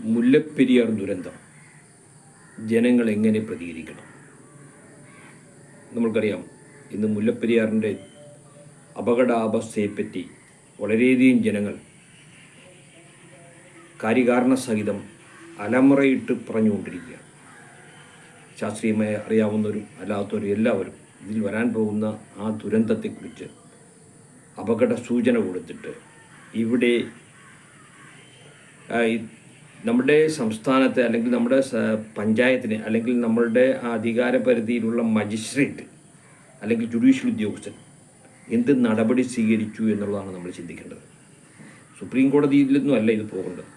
മുല്ലപ്പെരിയാർ ദുരന്തം ജനങ്ങൾ എങ്ങനെ പ്രതികരിക്കണം? നമ്മൾക്കറിയാം ഇന്ന് മുല്ലപ്പെരിയാറിന്റെ അപകടാവസ്ഥയെപ്പറ്റി വളരെയധികം ജനങ്ങൾ കാര്യകാരണ സഹിതം അലമുറയിട്ട് പറഞ്ഞുകൊണ്ടിരിക്കുകയാണ്. ശാസ്ത്രീയമായി അറിയാവുന്നവരും അല്ലാത്തവരും എല്ലാവരും ഇതിൽ വരാൻ പോകുന്ന ആ ദുരന്തത്തെക്കുറിച്ച് അപകട സൂചന കൊടുത്തിട്ട് ഇവിടെ നമ്മുടെ സംസ്ഥാനത്തെ അല്ലെങ്കിൽ നമ്മുടെ പഞ്ചായത്തിന് അല്ലെങ്കിൽ നമ്മളുടെ അധികാര പരിധിയിലുള്ള മജിസ്ട്രേറ്റ് അല്ലെങ്കിൽ ജുഡീഷ്യൽ ഉദ്യോഗസ്ഥൻ എന്ത് നടപടി സ്വീകരിച്ചു എന്നുള്ളതാണ് നമ്മൾ ചിന്തിക്കേണ്ടത്. സുപ്രീം കോടതിയിലൊന്നും അല്ല ഇത് പോകേണ്ടത്.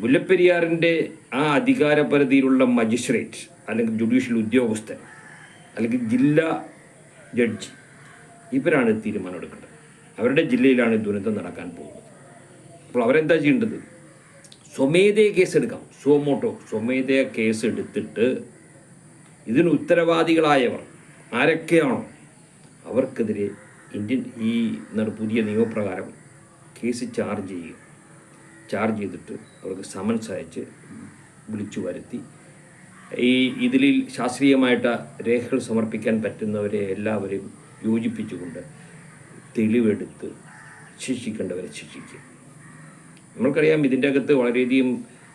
മുല്ലപ്പെരിയാറിന്റെ ആ അധികാര പരിധിയിലുള്ള മജിസ്ട്രേറ്റ് അല്ലെങ്കിൽ ജുഡീഷ്യൽ ഉദ്യോഗസ്ഥൻ അല്ലെങ്കിൽ ജില്ലാ ജഡ്ജി ഇവരാണ് തീരുമാനമെടുക്കേണ്ടത്. അവരുടെ ജില്ലയിലാണ് ദുരന്തം നടക്കാൻ പോകുന്നത്. അപ്പോൾ അവരെന്താ ചെയ്യേണ്ടത്? സ്വമേധയ കേസ് എടുക്കാം സ്വമോട്ടോ സ്വമേധയ കേസ് എടുത്തിട്ട് ഇതിന് ഉത്തരവാദികളായവർ ആരൊക്കെയാണോ? അവർക്കെതിരെ ഇന്ത്യൻ ഈ പുതിയ നിയമപ്രകാരം കേസ് ചാർജ് ചെയ്യുക. ചാർജ് ചെയ്തിട്ട് അവർക്ക് സമൻസ് അയച്ച് വിളിച്ചു വരുത്തി. ഈ ഇതിൽ ശാസ്ത്രീയമായിട്ട് രേഖകൾ സമർപ്പിക്കാൻ പറ്റുന്നവരെ എല്ലാവരെയും യോജിപ്പിച്ചുകൊണ്ട് തെളിവെടുത്ത് ശിക്ഷിക്കേണ്ടവരെ ശിക്ഷിക്കുക. നമ്മൾക്കറിയാം ഇതിന്റെ അകത്ത് വളരെയധികം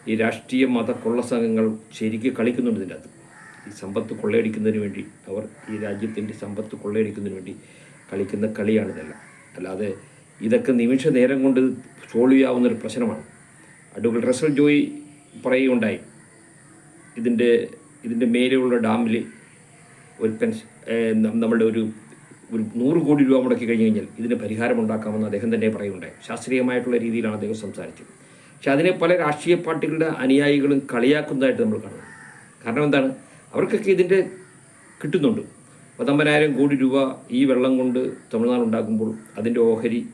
ഈ രാഷ്ട്രീയ മത കൊള്ള സംഘങ്ങൾ ശരിക്ക് കളിക്കുന്നുണ്ട് ഇതിന്റെ അകത്ത് ഈ സമ്പത്ത് കൊള്ളയടിക്കുന്നതിന് വേണ്ടി അവർ ഈ രാജ്യത്തിന്റെ സമ്പത്ത് കൊള്ളയടിക്കുന്നതിന് വേണ്ടി കളിക്കുന്ന കളിയാണിതെല്ലാം അല്ലാതെ ഇതൊക്കെ നിമിഷ നേരം കൊണ്ട് സോൾവ് ചെയ്യാവുന്ന ഒരു പ്രശ്നമാണ്. അഡ്വക്കേറ്റ് റസൽ ജോയി പറയുകയുണ്ടായി ഇതിന്റെ ഇതിന്റെ മേലെയുള്ള ഡാമിൽ ഒരു പെൻഷൻ നമ്മളുടെ ഒരു നൂറ് കോടി രൂപ മുടക്കി കഴിഞ്ഞ് കഴിഞ്ഞാൽ ഇതിന് പരിഹാരം ഉണ്ടാക്കാമെന്ന് അദ്ദേഹം തന്നെ പറയുന്നുണ്ട്. ശാസ്ത്രീയമായിട്ടുള്ള രീതിയിലാണ് അദ്ദേഹം സംസാരിച്ചത്. പക്ഷെ അതിനെ പല രാഷ്ട്രീയ പാർട്ടികളുടെ അനുയായികളും കളിയാക്കുന്നതായിട്ട് നമ്മൾ കാണുന്നു. കാരണം എന്താണ്? അവർക്കൊക്കെ ഇതിന്റെ കിട്ടുന്നുണ്ട്. പത്തൊമ്പതിനായിരം കോടി രൂപ ഈ വെള്ളം കൊണ്ട് തമിഴ്നാട് ഉണ്ടാക്കുമ്പോൾ അതിന്റെ ഓഹരി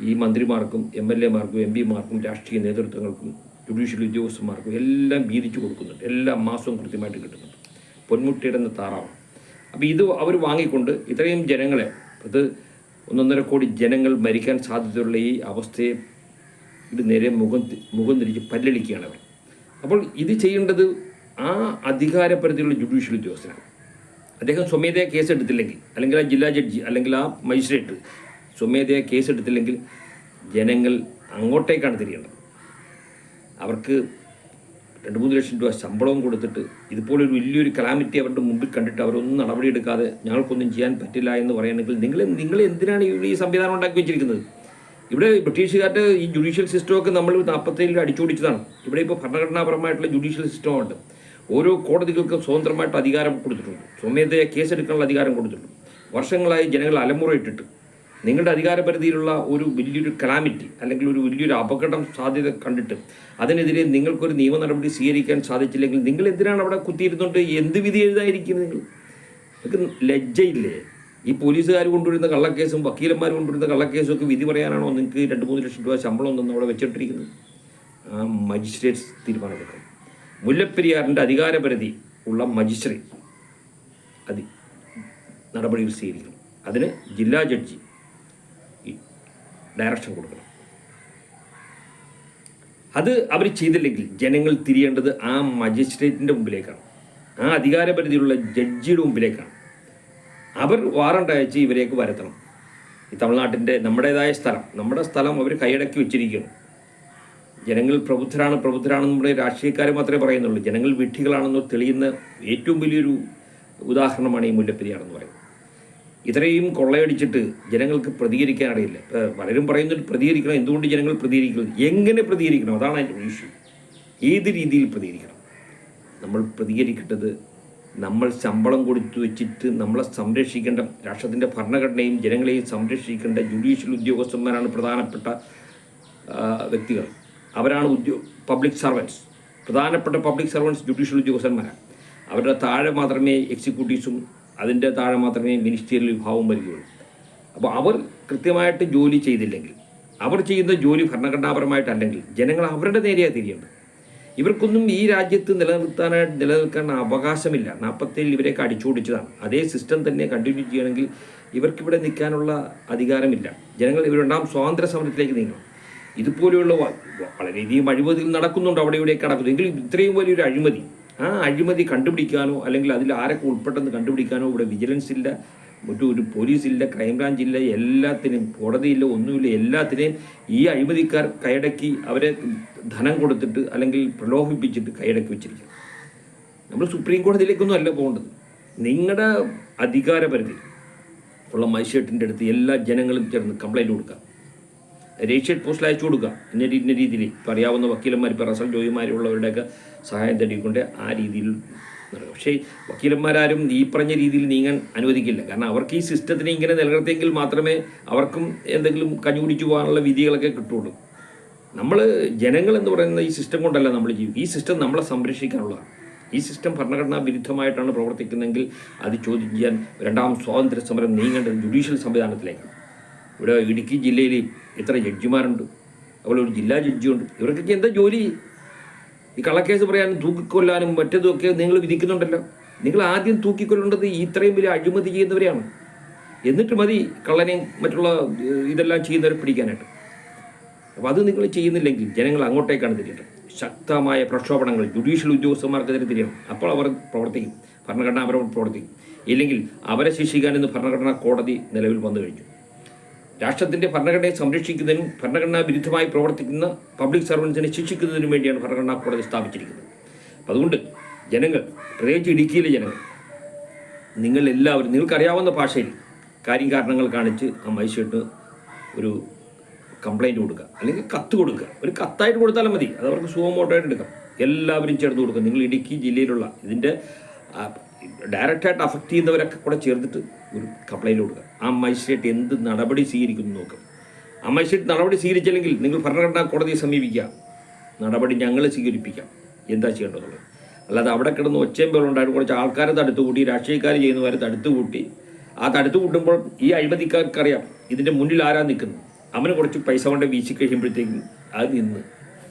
ഈ മന്ത്രിമാർക്കും എം എൽ എമാർക്കും എം പിമാർക്കും രാഷ്ട്രീയ നേതൃത്വങ്ങൾക്കും ജുഡീഷ്യൽ ഉദ്യോഗസ്ഥന്മാർക്കും എല്ലാം വീതിച്ചു കൊടുക്കുന്നുണ്ട്. എല്ലാ മാസവും കൃത്യമായിട്ട് കിട്ടുന്നുണ്ട്. പൊന്മുട്ടിയുടെ താറാവ്. അപ്പോൾ ഇത് അവർ വാങ്ങിക്കൊണ്ട് ഇത്രയും ജനങ്ങളെ അത് ഒന്നൊന്നര കോടി ജനങ്ങൾ മരിക്കാൻ സാധ്യതയുള്ള ഈ അവസ്ഥയെ ഇത് നേരെ മുഖം മുഖം തിരിച്ച് പല്ലളിക്കുകയാണ് അവർ അപ്പോൾ ഇത് ചെയ്യേണ്ടത് ആ അധികാരപരിധിയുള്ള ജുഡീഷ്യൽ ഉദ്യോഗസ്ഥനാണ്. അദ്ദേഹം സ്വമേധയാ കേസെടുത്തില്ലെങ്കിൽ അല്ലെങ്കിൽ ആ ജില്ലാ ജഡ്ജി അല്ലെങ്കിൽ ആ മജിസ്ട്രേറ്റ് സ്വമേധയാ കേസെടുത്തില്ലെങ്കിൽ ജനങ്ങൾ അങ്ങോട്ടേക്കാണ് തിരിയേണ്ടത്. അവർക്ക് രണ്ട് മൂന്ന് ലക്ഷം രൂപ ശമ്പളവും കൊടുത്തിട്ട് ഇതുപോലൊരു വലിയൊരു കലാമിറ്റി അവരുടെ മുമ്പിൽ കണ്ടിട്ട് അവരൊന്നും നടപടിയെടുക്കാതെ ഞങ്ങൾക്കൊന്നും ചെയ്യാൻ പറ്റില്ല എന്ന് പറയുകയാണെങ്കിൽ നിങ്ങൾ നിങ്ങൾ എന്തിനാണ് ഇവിടെ ഈ സംവിധാനം ഉണ്ടാക്കി വെച്ചിരിക്കുന്നത്? ഇവിടെ ബ്രിട്ടീഷുകാരുടെ ഈ ജുഡീഷ്യൽ സിസ്റ്റമൊക്കെ നമ്മൾ നാൽപ്പത്തേഴിൽ അടിച്ചോടിച്ചതാണ്. ഇവിടെ ഇപ്പോൾ ഭരണഘടനാപരമായിട്ടുള്ള ജുഡീഷ്യൽ സിസ്റ്റമുണ്ട് ഓരോ കോടതികൾക്കും സ്വതന്ത്രമായിട്ട് അധികാരം കൊടുത്തിട്ടുണ്ട്. സ്വമേധയാ കേസെടുക്കാനുള്ള അധികാരം കൊടുത്തിട്ടുണ്ട്. വർഷങ്ങളായി ജനങ്ങൾ അലമുറയിട്ടിട്ട് നിങ്ങളുടെ അധികാരപരിധിയിലുള്ള ഒരു വലിയൊരു കലാമിറ്റി അല്ലെങ്കിൽ ഒരു വലിയൊരു അപകടം സാധ്യത കണ്ടിട്ട് അതിനെതിരെ നിങ്ങൾക്കൊരു നിയമ നടപടി സ്വീകരിക്കാൻ സാധിച്ചില്ലെങ്കിൽ നിങ്ങൾ എന്തിനാണ് അവിടെ കുത്തിയിരുന്നുകൊണ്ട് എന്ത് വിധി എഴുതായിരിക്കും നിങ്ങൾ? നിങ്ങൾക്ക് ലജ്ജയില്ലേ? ഈ പോലീസുകാർ കൊണ്ടുവരുന്ന കള്ളക്കേസും വക്കീലന്മാർ കൊണ്ടുവരുന്ന കള്ളക്കേസും ഒക്കെ വിധി പറയാനാണോ നിങ്ങൾക്ക് രണ്ട് മൂന്ന് ലക്ഷം രൂപ ശമ്പളം ഒന്നും അവിടെ വെച്ചിട്ടിരിക്കുന്നത്? ആ മജിസ്ട്രേറ്റ്സ് തീരുമാനമെടുക്കണം മുല്ലപ്പെരിയാറിന്റെ അധികാരപരിധി ഉള്ള മജിസ്ട്രേറ്റ് അതി നടപടികൾ സ്വീകരിക്കണം അതിന് ജില്ലാ ജഡ്ജി ഡയറക്ഷൻ കൊടുക്കണം. അത് അവർ ചെയ്തില്ലെങ്കിൽ ജനങ്ങൾ തിരിയേണ്ടത് ആ മജിസ്ട്രേറ്റിന്റെ മുമ്പിലേക്കാണ്. ആ അധികാരപരിധിയിലുള്ള ജഡ്ജിയുടെ മുമ്പിലേക്കാണ്. അവർ വാറണ്ട് അയച്ച് ഇവരേക്ക് വരുത്തണം. ഈ തമിഴ്നാട്ടിന്റെ നമ്മുടേതായ സ്ഥലം നമ്മുടെ സ്ഥലം അവർ കൈയടക്കി വെച്ചിരിക്കുന്നു ജനങ്ങൾ പ്രബുദ്ധരാണ് പ്രബുദ്ധരാണെന്ന് നമ്മുടെ രാഷ്ട്രീയക്കാർ മാത്രമേ പറയുന്നുള്ളൂ. ജനങ്ങൾ വിഡ്ഢികളാണെന്ന് തെളിയുന്ന ഏറ്റവും വലിയൊരു ഉദാഹരണമാണ് ഈ മുല്ലപ്പെരിയാർ എന്ന് പറയുന്നത്. ഇത്രയും കൊള്ളയടിച്ചിട്ട് ജനങ്ങൾക്ക് പ്രതികരിക്കാൻ അറിയില്ല പലരും പറയുന്നുണ്ട് പ്രതികരിക്കണം. എന്തുകൊണ്ട് ജനങ്ങൾ പ്രതികരിക്കണം എങ്ങനെ പ്രതികരിക്കണം? അതാണ് അതിന്റെ ഇഷ്യൂ ഏത് രീതിയിൽ പ്രതികരിക്കണം? നമ്മൾ പ്രതികരിക്കേണ്ടത് നമ്മൾ ശമ്പളം കൊടുത്തു വെച്ചിട്ട് നമ്മളെ സംരക്ഷിക്കേണ്ട രാഷ്ട്രത്തിന്റെ ഭരണഘടനയും ജനങ്ങളെയും സംരക്ഷിക്കേണ്ട ജുഡീഷ്യൽ ഉദ്യോഗസ്ഥന്മാരാണ് പ്രധാനപ്പെട്ട വ്യക്തികൾ. അവരാണ് ഉദ്യോ പബ്ലിക് സർവൻസ് പ്രധാനപ്പെട്ട പബ്ലിക് സർവൻസ് ജുഡീഷ്യൽ ഉദ്യോഗസ്ഥന്മാരാണ്. അവരുടെ താഴെ മാത്രമേ എക്സിക്യൂട്ടീവ്സും അതിന്റെ താഴെ മാത്രമേ മിനിസ്റ്റീരിയൽ വിഭാഗം വരികയുള്ളൂ. അപ്പോൾ അവർ കൃത്യമായിട്ട് ജോലി ചെയ്തില്ലെങ്കിൽ അവർ ചെയ്യുന്ന ജോലി ഭരണഘടനാപരമായിട്ടല്ലെങ്കിൽ ജനങ്ങൾ അവരുടെ നേരെയാണ് തിരിയേണ്ടത്. ഇവർക്കൊന്നും ഈ രാജ്യത്ത് നിലനിർത്താനായിട്ട് നിലനിൽക്കാൻ അവകാശമില്ല. നാൽപ്പത്തേഴിൽ ഇവരെയൊക്കെ അടിച്ചോടിച്ചതാണ് അതേ സിസ്റ്റം തന്നെ കണ്ടിന്യൂ ചെയ്യണമെങ്കിൽ ഇവർക്കിവിടെ നിൽക്കാനുള്ള അധികാരമില്ല. ജനങ്ങൾ ഇവരുണ്ടാകും സ്വാതന്ത്ര്യ സമരത്തിലേക്ക് നീങ്ങണം. ഇതുപോലെയുള്ള വളരെയധികം അഴിമതികൾ നടക്കുന്നുണ്ട് അവിടെ ഇവിടെയൊക്കെ നടക്കുന്നു എങ്കിലും ഇത്രയും വലിയൊരു അഴിമതി ആ അഴിമതി കണ്ടുപിടിക്കാനോ അല്ലെങ്കിൽ അതിൽ ആരൊക്കെ ഉൾപ്പെട്ടെന്ന് കണ്ടുപിടിക്കാനോ ഇവിടെ വിജിലൻസ് ഇല്ല മറ്റു ഒരു പോലീസില്ല ക്രൈംബ്രാഞ്ച് ഇല്ല എല്ലാത്തിനും കോടതിയില്ല ഒന്നുമില്ല എല്ലാത്തിനെയും ഈ അഴിമതിക്കാർ കൈയടക്കി അവരെ ധനം കൊടുത്തിട്ട് അല്ലെങ്കിൽ പ്രലോഭിപ്പിച്ചിട്ട് കൈയടക്കി വെച്ചിരിക്കും നമ്മൾ സുപ്രീം കോടതിയിലേക്കൊന്നും അല്ല പോകേണ്ടത്. നിങ്ങളുടെ അധികാരപരിധി ഉള്ള മജിസ്ട്രേറ്റിന്റെ അടുത്ത് എല്ലാ ജനങ്ങളും ചേർന്ന് കംപ്ലൈന്റ് കൊടുക്കുക രജിസ്ട്രേറ്റ് പോസ്റ്റിൽ അയച്ചു കൊടുക്കുക. ഇന്ന ഇന്ന രീതിയിൽ ഇപ്പോൾ അറിയാവുന്ന വക്കീലന്മാർ ഇപ്പോൾ റസൽ ജോയിമാരുള്ളവരുടെയൊക്കെ സഹായം തേടിക്കൊണ്ട് ആ രീതിയിൽ നടക്കും പക്ഷേ വക്കീലന്മാരാരും ഈ പറഞ്ഞ രീതിയിൽ നീങ്ങാൻ അനുവദിക്കില്ല. കാരണം അവർക്ക് ഈ സിസ്റ്റത്തിനെ ഇങ്ങനെ നിലനിർത്തിയെങ്കിൽ മാത്രമേ അവർക്കും എന്തെങ്കിലും കഞ്ഞുപിടിച്ചു പോകാനുള്ള വിധികളൊക്കെ കിട്ടുള്ളൂ നമ്മൾ ജനങ്ങൾ എന്ന് പറയുന്ന ഈ സിസ്റ്റം കൊണ്ടല്ല നമ്മൾ ജീവിക്കും ഈ സിസ്റ്റം നമ്മളെ സംരക്ഷിക്കാനുള്ളതാണ്. ഈ സിസ്റ്റം ഭരണഘടനാ വിരുദ്ധമായിട്ടാണ് പ്രവർത്തിക്കുന്നതെങ്കിൽ അത് ചോദ്യം ചെയ്യാൻ രണ്ടാം സ്വാതന്ത്ര്യ സമരം നീങ്ങേണ്ടത് ജുഡീഷ്യൽ സംവിധാനത്തിലേക്കാണ്. ഇവിടെ ഇടുക്കി ജില്ലയിൽ എത്ര ജഡ്ജിമാരുണ്ട്? അതുപോലെ ഒരു ജില്ലാ ജഡ്ജിയുണ്ട്. ഇവർക്കൊക്കെ എന്താ ജോലി? ഈ കള്ളക്കേസ് പറയാനും തൂക്കിക്കൊല്ലാനും മറ്റേതുമൊക്കെ നിങ്ങൾ വിധിക്കുന്നുണ്ടല്ലോ. നിങ്ങൾ ആദ്യം തൂക്കിക്കൊല്ലേണ്ടത് ഇത്രയും വലിയ അഴിമതി ചെയ്യുന്നവരെയാണ്. എന്നിട്ട് മതി കള്ളനെയും മറ്റുള്ള ഇതെല്ലാം ചെയ്യുന്നവരെ പിടിക്കാനായിട്ട്. അപ്പോൾ അത് നിങ്ങൾ ചെയ്യുന്നില്ലെങ്കിൽ ജനങ്ങൾ അങ്ങോട്ടേക്കാണ് തിരിയേണ്ടത്. ശക്തമായ പ്രക്ഷോഭണങ്ങൾ ജുഡീഷ്യൽ ഉദ്യോഗസ്ഥന്മാർക്കെതിരെ തിരിയണം. അപ്പോൾ അവർ പ്രവർത്തിക്കും. ഭരണഘടന അവർ പ്രവർത്തിക്കും. ഇല്ലെങ്കിൽ അവരെ ശിക്ഷിക്കാൻ ഇന്ന് ഭരണഘടനാ കോടതി നിലവിൽ വന്നു കഴിഞ്ഞു. രാഷ്ട്രത്തിന്റെ ഭരണഘടനയെ സംരക്ഷിക്കുന്നതിനും ഭരണഘടനാ വിരുദ്ധമായി പ്രവർത്തിക്കുന്ന പബ്ലിക് സർവൻസിനെ ശിക്ഷിക്കുന്നതിനും വേണ്ടിയാണ് ഭരണഘടനാ കോടതി സ്ഥാപിച്ചിരിക്കുന്നത്. അതുകൊണ്ട് ജനങ്ങൾ പ്രത്യേകിച്ച് ഇടുക്കിയിലെ ജനങ്ങൾ നിങ്ങൾ എല്ലാവരും നിങ്ങൾക്കറിയാവുന്ന ഭാഷയിൽ കാര്യം കാരണങ്ങൾ കാണിച്ച് ആ മജിസ്ട്രേറ്റിന് ഒരു കംപ്ലൈന്റ് കൊടുക്കുക. അല്ലെങ്കിൽ കത്ത് കൊടുക്കുക. ഒരു കത്തായിട്ട് കൊടുത്താലും മതി. അത് അവർക്ക് സുഖമോട്ടായിട്ട് എടുക്കാം. എല്ലാവരും ചേർത്ത് കൊടുക്കുക. നിങ്ങൾ ഇടുക്കി ജില്ലയിലുള്ള ഇതിന്റെ ഡയറക്റ്റായിട്ട് അഫക്റ്റ് ചെയ്യുന്നവരൊക്കെ കൂടെ ചേർത്തിട്ട് ഒരു കംപ്ലൈന്റ് കൊടുക്കുക ആ മജിസ്ട്രേറ്റ് എന്ത് നടപടി സ്വീകരിക്കുന്നു നോക്കും. ആ മജിസ്ട്രേറ്റ് നടപടി സ്വീകരിച്ചില്ലെങ്കിൽ നിങ്ങൾ ഭരണഘടനാ കോടതിയെ സമീപിക്കുക. നടപടി ഞങ്ങൾ സ്വീകരിപ്പിക്കാം. എന്താ ചെയ്യേണ്ടതുള്ളത്? അല്ലാതെ അവിടെ കിടന്ന് ഒച്ചയും പേരുണ്ടായിട്ട് കുറച്ച് ആൾക്കാരെ തടുത്തുകൂട്ടി രാഷ്ട്രീയക്കാർ ചെയ്യുന്നവരെ തടുത്തുകൂട്ടി. ആ തടുത്തു കൂട്ടുമ്പോൾ ഈ അഴിമതിക്കാർക്കറിയാം ഇതിന്റെ മുന്നിൽ ആരാ നിൽക്കുന്നു. അവന് കുറച്ച് പൈസ കൊണ്ട് വീശി കഴിയുമ്പോഴത്തേക്കും അത് നിന്ന്.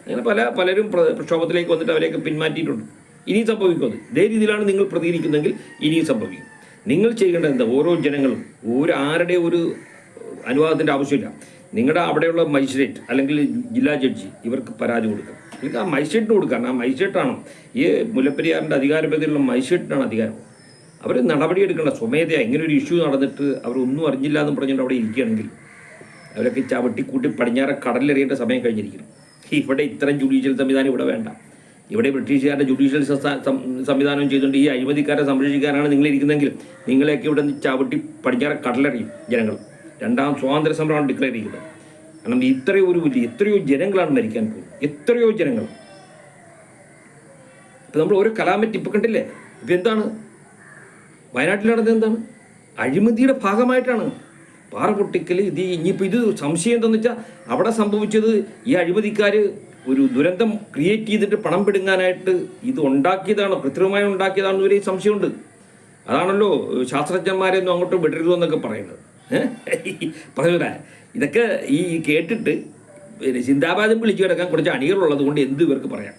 അങ്ങനെ പല പലരും പ്രക്ഷോഭത്തിലേക്ക് വന്നിട്ട് അവരെയൊക്കെ പിന്മാറ്റിയിട്ടുണ്ട്. ഇനിയും സംഭവിക്കുന്നത്. ഇതേ രീതിയിലാണ് നിങ്ങൾ പ്രതികരിക്കുന്നെങ്കിൽ ഇനിയും സംഭവിക്കും. നിങ്ങൾ ചെയ്യേണ്ടത് എന്താ? ഓരോ ജനങ്ങളും ഒരു ആരുടെ ഒരു അനുവാദത്തിന്റെ ആവശ്യമില്ല. നിങ്ങളുടെ അവിടെയുള്ള മജിസ്ട്രേറ്റ് അല്ലെങ്കിൽ ജില്ലാ ജഡ്ജി ഇവർക്ക് പരാതി കൊടുക്കുക അല്ലെങ്കിൽ ആ മജിസ്ട്രേറ്റിന് കൊടുക്കുക കാരണം ആ മജിസ്ട്രേറ്റാണ്? ഈ മുല്ലപ്പെരിയാറിന്റെ അധികാരപരിധിയിലുള്ള മജിസ്ട്രേറ്റിനാണ് അധികാരം. അവർ നടപടിയെടുക്കേണ്ട. സ്വമേധയാ ഇങ്ങനെ ഒരു ഇഷ്യൂ നടന്നിട്ട് അവരൊന്നും അറിഞ്ഞില്ല എന്ന് പറഞ്ഞിട്ട് അവിടെ ഇരിക്കുകയാണെങ്കിൽ അവരൊക്കെ ചവിട്ടിക്കൂട്ടി പടിഞ്ഞാറ് കടലിലെറിയേണ്ട സമയം കഴിഞ്ഞിരിക്കുന്നു. ഇവിടെ ഇത്തരം ജുഡീഷ്യൽ സംവിധാനം ഇവിടെ വേണ്ട. ഇവിടെ ബ്രിട്ടീഷുകാരുടെ ജുഡീഷ്യൽ സംവിധാനം ചെയ്തുകൊണ്ട് ഈ അഴിമതിക്കാരെ സംരക്ഷിക്കാനാണ് നിങ്ങളിരിക്കുന്നതെങ്കിൽ നിങ്ങളെയൊക്കെ ഇവിടെ നിന്ന് ചവിട്ടി പടിഞ്ഞാറ് കടലറിയും ജനങ്ങൾ. രണ്ടാം സ്വാതന്ത്ര്യ സമരമാണ് ഡിക്ലെയർ ചെയ്യുന്നത് കാരണം ഇത്രയോ ഒരു വലിയ എത്രയോ ജനങ്ങളാണ് മരിക്കാൻ പോകുന്നത്. എത്രയോ ജനങ്ങൾ. ഇപ്പം നമ്മൾ ഓരോ കലാമറ്റ് ഇപ്പം കണ്ടില്ലേ? ഇപ്പം എന്താണ്? വയനാട്ടിൽ നടന്നത് എന്താണ്? അഴിമതിയുടെ ഭാഗമായിട്ടാണ്. പാറ പൊട്ടിക്കൽ ഇത് ഇനിയിപ്പോൾ ഇത് സംശയം എന്താണെന്ന് വെച്ചാൽ അവിടെ സംഭവിച്ചത് ഈ അഴിമതിക്കാർ ഒരു ദുരന്തം ക്രിയേറ്റ് ചെയ്തിട്ട് പണം പിടുങ്ങാനായിട്ട് ഇത് ഉണ്ടാക്കിയതാണോ? കൃത്രിമമായി ഉണ്ടാക്കിയതാണെന്ന് ഒരു സംശയമുണ്ട്. അതാണല്ലോ ശാസ്ത്രജ്ഞന്മാരെയൊന്നും അങ്ങോട്ട് വിടരുത് എന്നൊക്കെ പറയുന്നത്. പറഞ്ഞൂരാ ഇതൊക്കെ ഈ കേട്ടിട്ട് പിന്നെ ചിന്താബാദം വിളിച്ചു കിടക്കാൻ കുറച്ച് അണികളുള്ളത് കൊണ്ട് എന്ത് ഇവർക്ക് പറയാം?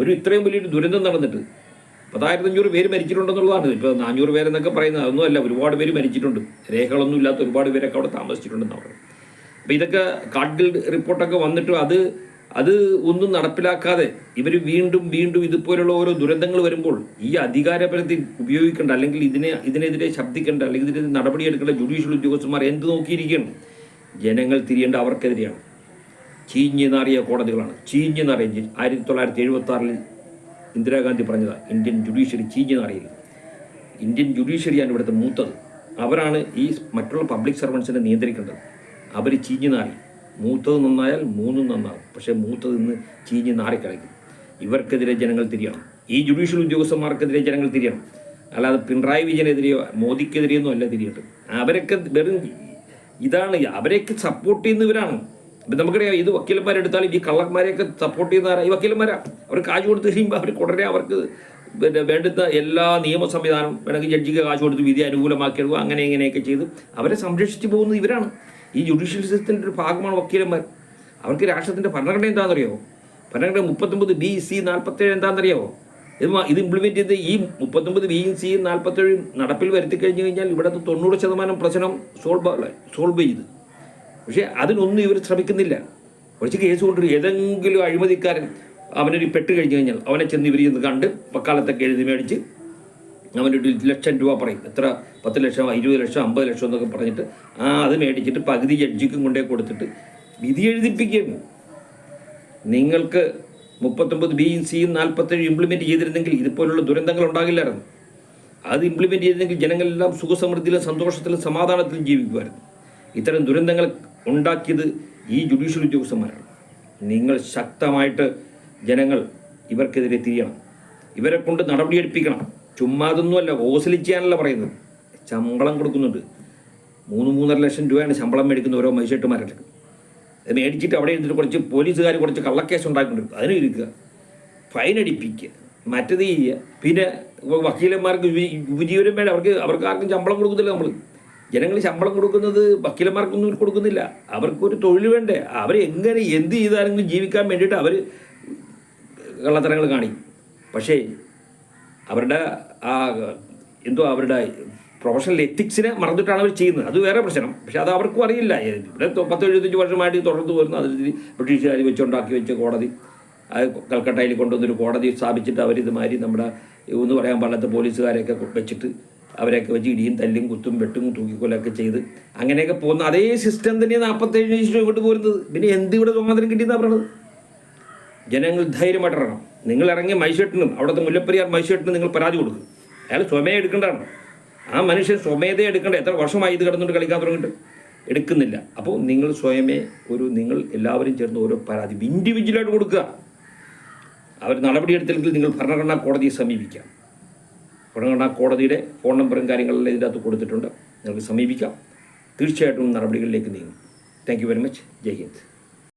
ഒരു ഇത്രയും വലിയൊരു ദുരന്തം നടന്നിട്ട് പത്തായിരത്തി അഞ്ഞൂറ് പേര് മരിച്ചിട്ടുണ്ടെന്നുള്ളതാണ്. ഇപ്പോൾ നാനൂറ് പേരെന്നൊക്കെ പറയുന്നത് അതൊന്നുമല്ല ഒരുപാട് പേര് മരിച്ചിട്ടുണ്ട്. രേഖകളൊന്നും ഇല്ലാത്ത ഒരുപാട് പേരൊക്കെ അവിടെ താമസിച്ചിട്ടുണ്ടെന്നാണ് അവർ അപ്പോൾ ഇതൊക്കെ കാർഡിൽ റിപ്പോർട്ടൊക്കെ വന്നിട്ട് അത് അത് ഒന്നും നടപ്പിലാക്കാതെ ഇവർ വീണ്ടും വീണ്ടും ഇതുപോലുള്ള ഓരോ ദുരന്തങ്ങൾ വരുമ്പോൾ ഈ അധികാരപരിധി ഉപയോഗിക്കേണ്ട അല്ലെങ്കിൽ ഇതിനെ ഇതിനെതിരെ ശബ്ദിക്കേണ്ട അല്ലെങ്കിൽ ഇതിനെതിരെ നടപടിയെടുക്കേണ്ട ജുഡീഷ്യൽ ഉദ്യോഗസ്ഥന്മാർ എന്ത് നോക്കിയിരിക്കുകയാണ്? ജനങ്ങൾ തിരിയേണ്ട അവർക്കെതിരെയാണ്. ചീഞ്ഞ് നാറിയ കോടതികളാണ്. ചീഞ്ഞ് നാറിയ ആയിരത്തി തൊള്ളായിരത്തി എഴുപത്തി ആറിൽ ഇന്ദിരാഗാന്ധി പറഞ്ഞതാണ് ഇന്ത്യൻ ജുഡീഷ്യറി ചീഞ്ഞ് നാറിയത് ഇന്ത്യൻ ജുഡീഷ്യറിയാണ് ഇവിടുത്തെ മൂത്തത്. അവരാണ് ഈ മറ്റുള്ള പബ്ലിക് സർവൻസിനെ നിയന്ത്രിക്കേണ്ടത്. അവർ ചീഞ്ഞ് നാറി. മൂത്തത് നന്നായാൽ മൂന്നും നന്നാകും. പക്ഷേ മൂത്തത് ഇന്ന് ചീഞ്ഞ് നാറിക്കളയ്ക്കും ഇവർക്കെതിരെ ജനങ്ങൾ തിരിയണം. ഈ ജുഡീഷ്യൽ ഉദ്യോഗസ്ഥന്മാർക്കെതിരെ ജനങ്ങൾ തിരിയണം. അല്ലാതെ പിണറായി വിജയനെതിരെയോ മോദിക്കെതിരെയൊന്നും അല്ല തിരിയട്ടെ അവരൊക്കെ വെറും ഇതാണ്. അവരെയൊക്കെ സപ്പോർട്ട് ചെയ്യുന്നവരാണ്. ഇപ്പം നമുക്കറിയാം ഇത് വക്കീലന്മാരെടുത്താൽ ഈ കള്ളന്മാരെയൊക്കെ സപ്പോർട്ട് ചെയ്യുന്ന ആരാ? ഈ വക്കീലന്മാരാണ് അവർ കാശ് കൊടുത്ത് കഴിയുമ്പോൾ അവർ ഉടനെ അവർക്ക് പിന്നെ വേണ്ടുന്ന എല്ലാ നിയമ സംവിധാനം വേണമെങ്കിൽ ജഡ്ജിക്ക് കാശ് കൊടുത്ത് വിധി അനുകൂലമാക്കിയെടുക്കുക അങ്ങനെ ഇങ്ങനെയൊക്കെ ചെയ്ത് അവരെ സംരക്ഷിച്ചു പോകുന്നത് ഇവരാണ്. ഈ ജുഡീഷ്യൽ സിസ്റ്റത്തിന്റെ ഒരു ഭാഗമാണ് വക്കീലന്മാർ. അവർക്ക് രാഷ്ട്രത്തിന്റെ ഭരണഘടന എന്താണെന്നറിയാമോ ഭരണഘടന മുപ്പത്തൊമ്പത് ബി സി നാൽപ്പത്തേഴ് എന്താണെന്നറിയാമോ ഇത് ഇത് ഇംപ്ലിമെന്റ് ചെയ്ത് ഈ മുപ്പത്തൊമ്പത് ബിയും സിയും നാൽപ്പത്തേഴും നടപ്പിൽ വരുത്തി കഴിഞ്ഞു കഴിഞ്ഞാൽ ഇവിടുത്തെ തൊണ്ണൂറ് ശതമാനം പ്രശ്നം സോൾവ് സോൾവ് ചെയ്ത്. പക്ഷേ അതിനൊന്നും ഇവർ ശ്രമിക്കുന്നില്ല. കുറച്ച് കേസ് കൊണ്ട് ഏതെങ്കിലും അഴിമതിക്കാരൻ അവനൊരു പെട്ട് കഴിഞ്ഞ് കഴിഞ്ഞാൽ അവനെ ചെന്ന് ഇവർ ചെന്ന് കണ്ട് വക്കാലത്തൊക്കെ എഴുതി മേടിച്ച് അവനൊരു ലക്ഷം രൂപ പറയും. എത്ര? പത്ത് ലക്ഷം ഇരുപത് ലക്ഷം അമ്പത് ലക്ഷം എന്നൊക്കെ പറഞ്ഞിട്ട് ആ അത് മേടിച്ചിട്ട് പകുതി ജഡ്ജിക്കും കൊണ്ടേ കൊടുത്തിട്ട് വിധി എഴുതിപ്പിക്കും. നിങ്ങൾക്ക് മുപ്പത്തൊമ്പത് ബിയും സിയും നാൽപ്പത്തേഴ് ഇംപ്ലിമെന്റ് ചെയ്തിരുന്നെങ്കിൽ ഇതുപോലുള്ള ദുരന്തങ്ങൾ ഉണ്ടാകില്ലായിരുന്നു. അത് ഇംപ്ലിമെന്റ് ചെയ്തിരുന്നെങ്കിൽ ജനങ്ങളെല്ലാം സുഖസമൃദ്ധിയിലും സന്തോഷത്തിലും സമാധാനത്തിലും ജീവിക്കുമായിരുന്നു. ഇത്തരം ദുരന്തങ്ങൾ ഉണ്ടാക്കിയത് ഈ ജുഡീഷ്യൽ ഉദ്യോഗസ്ഥന്മാരാണ്. നിങ്ങൾ ശക്തമായിട്ട് ജനങ്ങൾ ഇവർക്കെതിരെ തിരിയണം. ഇവരെ കൊണ്ട് നടപടിയെടുപ്പിക്കണം ചുമ്മാതൊന്നുമല്ല ഓസലിച്ചാനല്ല പറയുന്നത്. ശമ്പളം കൊടുക്കുന്നുണ്ട്. മൂന്ന് മൂന്നര ലക്ഷം രൂപയാണ് ശമ്പളം മേടിക്കുന്ന ഓരോ മജിസ്ട്രേറ്റുമാരൊക്കെ അത് മേടിച്ചിട്ട് അവിടെ ഇരുന്നിട്ട് കുറച്ച് പോലീസുകാർ കുറച്ച് കള്ളക്കേസ് ഉണ്ടാക്കിക്കൊണ്ടിരിക്കും അതിന് ഇരിക്കുക ഫൈൻ അടിപ്പിക്കുക. മറ്റത് ചെയ്യുക പിന്നെ വക്കീലന്മാർക്ക് ഉപ- ഉപജീവനം വേണ്ട. അവർക്ക് അവർക്ക് ആർക്കും ശമ്പളം കൊടുക്കുന്നില്ല നമ്മൾ ജനങ്ങൾ ശമ്പളം കൊടുക്കുന്നത് വക്കീലന്മാർക്കൊന്നും കൊടുക്കുന്നില്ല. അവർക്കൊരു തൊഴിൽ വേണ്ടേ? അവർ എങ്ങനെ എന്ത് ചെയ്താലെങ്കിലും ജീവിക്കാൻ വേണ്ടിയിട്ട് അവർ കള്ളത്തരങ്ങൾ കാണിക്കും. പക്ഷേ അവരുടെ ആ എന്തോ അവരുടെ പ്രൊഫഷണൽ എത്തിക്സിനെ മറന്നിട്ടാണ് അവർ ചെയ്യുന്നത്. അത് വേറെ പ്രശ്നം. പക്ഷേ അത് അവർക്കും അറിയില്ല. ഇവിടെ പത്ത് എഴുപത്തഞ്ച് വർഷമായിട്ട് തുടർന്ന് വരുന്ന അതിൽ ബ്രിട്ടീഷുകാർ വെച്ചുണ്ടാക്കി വെച്ച കോടതി. അത് കൽക്കട്ടയിൽ കൊണ്ടുവന്നൊരു കോടതി സ്ഥാപിച്ചിട്ട് അവരിതുമാതിരി നമ്മുടെ എന്ന് പറയാൻ പാടില്ലാത്ത പോലീസുകാരെയൊക്കെ വെച്ചിട്ട് അവരെയൊക്കെ വെച്ച് ഇടിയും തല്ലും കുത്തും വെട്ടും തൂക്കിക്കൊലൊക്കെ ചെയ്ത് അങ്ങനെയൊക്കെ പോകുന്ന അതേ സിസ്റ്റം തന്നെയാണ് നാൽപ്പത്തേഴ് ഇങ്ങോട്ട് പോരുന്നത്. പിന്നെ എന്ത് ഇവിടെ സ്വാതന്ത്ര്യം കിട്ടിയെന്നാണ് പറയുന്നത് ജനങ്ങൾ ധൈര്യമായിട്ട് ഇറങ്ങണം നിങ്ങൾ ഇറങ്ങിയ മൈശേട്ടിനും അവിടുത്തെ മുല്ലപ്പെരിയാർ മൈശേട്ടിനും നിങ്ങൾ പരാതി കൊടുക്കും. അയാൾ സ്വമേ എടുക്കേണ്ടതാണ്. ആ മനുഷ്യൻ സ്വമേധയെ എടുക്കേണ്ട. എത്ര വർഷമായി ഇത് കിടന്നുകൊണ്ട് കളിക്കാൻ തുടങ്ങിയിട്ട്? എടുക്കുന്നില്ല. അപ്പോൾ നിങ്ങൾ സ്വയമേ ഒരു നിങ്ങൾ എല്ലാവരും ചേർന്ന് ഓരോ പരാതി ഇൻഡിവിജ്വലായിട്ട് കൊടുക്കുക. അവർ നടപടിയെടുത്തില്ലെങ്കിൽ നിങ്ങൾ ഭരണഘടനാ കോടതിയെ സമീപിക്കാം. ഭരണഘടനാ കോടതിയുടെ ഫോൺ നമ്പറും കാര്യങ്ങളെല്ലാം ഇതിനകത്ത് കൊടുത്തിട്ടുണ്ട്. നിങ്ങൾക്ക് സമീപിക്കാം. തീർച്ചയായിട്ടും നടപടികളിലേക്ക് നീങ്ങും. Thank you very much Jai Hind.